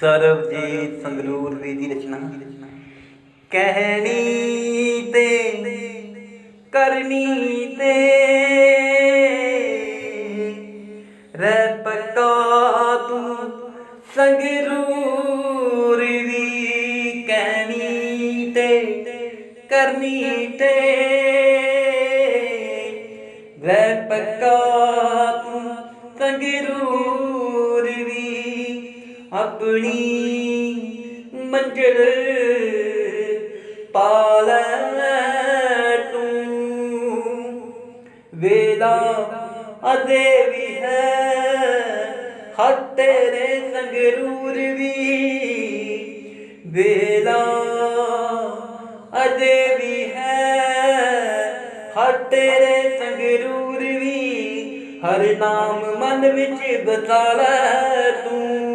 ਸਰਬਜੀਤ ਸੰਗਰੂਰ ਵੀ ਦੀ ਰਚਨਾ। ਕਹਿਣੀ ਤੇ ਕਰਨੀ ਤੇ ਰਹਿ ਪੱਕਾ ਤੂੰ ਸੰਗਰੂਰ ਦੀ। ਕਹਿਣੀ ਤੇ ਕਰਨੀ ਤੇ ਰਹਿ ਪੱਕਾ ਤੂੰ ਸੰਗਰੂਰ ਆਪਣੀ ਮੰਜ਼ਿਲ ਪਾਲੇ ਤੂੰ। ਵੇਲਾ ਅਦੇ ਵੀ ਹੈ, ਹੱਥ ਤੇਰੇ ਸੰਗਰੂਰ ਵੀ। ਵੇਲਾ ਅਦੇ ਵੀ ਹੈ, ਹੱਥ ਤੇਰੇ ਸੰਗਰੂਰ ਵੀ। ਹਰ ਨਾਮ ਮਨ ਵਿੱਚ ਬਸਾ ਲੈ ਤੂੰ।